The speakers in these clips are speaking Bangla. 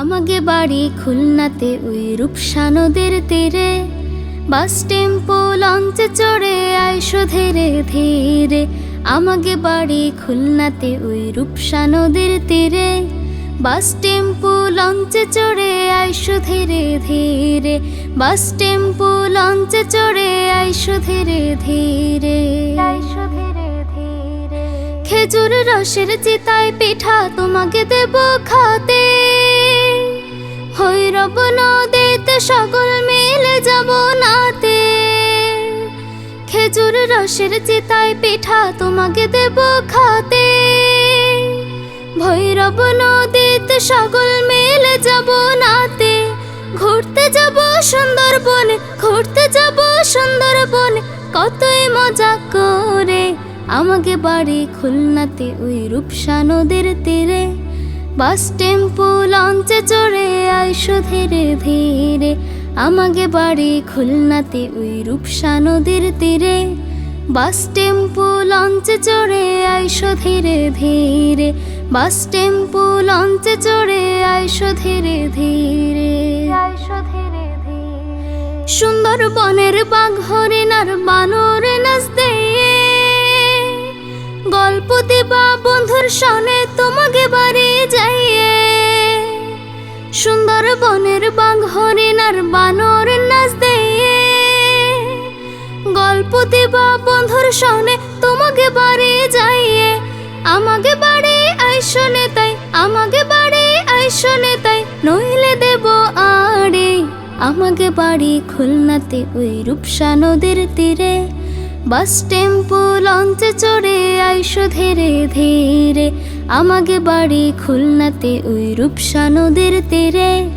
আমাকে বাড়ি খুলনাতে ওই রূপসা নদীর তীরে বাস টেম্পো লঞ্চে চড়ে আইসো ধীরে ধীরে। আমাকে বাড়ি খুলনাতে ওই রূপসা নদীর তীরে বাস টেম্পো লঞ্চে চড়ে আইসো ধীরে ধীরে। বাস টেম্পো লঞ্চে চড়ে আইসো ধীরে ধীরে। আইসো ধীরে ধীরে। খেজুর রসের চিতায় পিঠা তোমাকে দেব খাতে। খেজুর রসের চিতায় পিঠা তোমাকে দেব খাতে। ভৈরব নদীতে সকল মেলে যাব নাতে। ঘুরতে যাব সুন্দরবনে, ঘুরতে যাব সুন্দরবনে, কতই মজা করে। আমাকে বাড়ি খুলনাতে ওই রূপসা নদীর তীরে। বাস টেম্পো লঞ্চে চড়ে আইসো ধীরে ধীরে। আমাকে বাড়ি খুলনাতে ওই রূপসা নদীর তীরে। বাস টেম্পো লঞ্চে চড়ে আইসো ধীরে ধীরে। বাস টেম্পো লঞ্চে চড়ে আইসো ধীরে ধীরে। আইসো ধীরে ধীরে। সুন্দরবনের বাঘ হরিণার বানরে নাচ দিয়ে। গল্প দিবা বন্ধুর সনে তোমাকে সুন্দরবনের বাঘ হরিণার বানর নাচ দিয়ে। গল্প দিবা বন্ধুর সনে, তোমাকে বাড়ি যাইয়ে। আমাকে বাড়ি আইসনে তাই, আমাকে বাড়ি আইসনে তাই, নইলে দেব আড়ে। আমাকে বাড়ি খুলনাতে ওই রূপসা নদীর তীরে। বাস টেম্পো লঞ্চে চড়ে আইসো ধীরে ধীরে। আমাকে বাড়ি খুলনাতে ওই রূপসা নদীর তীরে।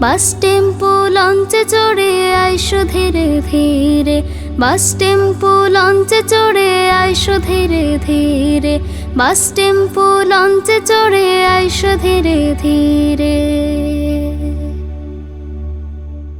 বাস টেম্পো লঞ্চে চড়ে আইসো ধীরে ধীরে। বাস টেম্পো লঞ্চে চড়ে আইসো ধীরে ধীরে। বাস টেম্পো লঞ্চে চড়ে আইসো ধীরে ধীরে।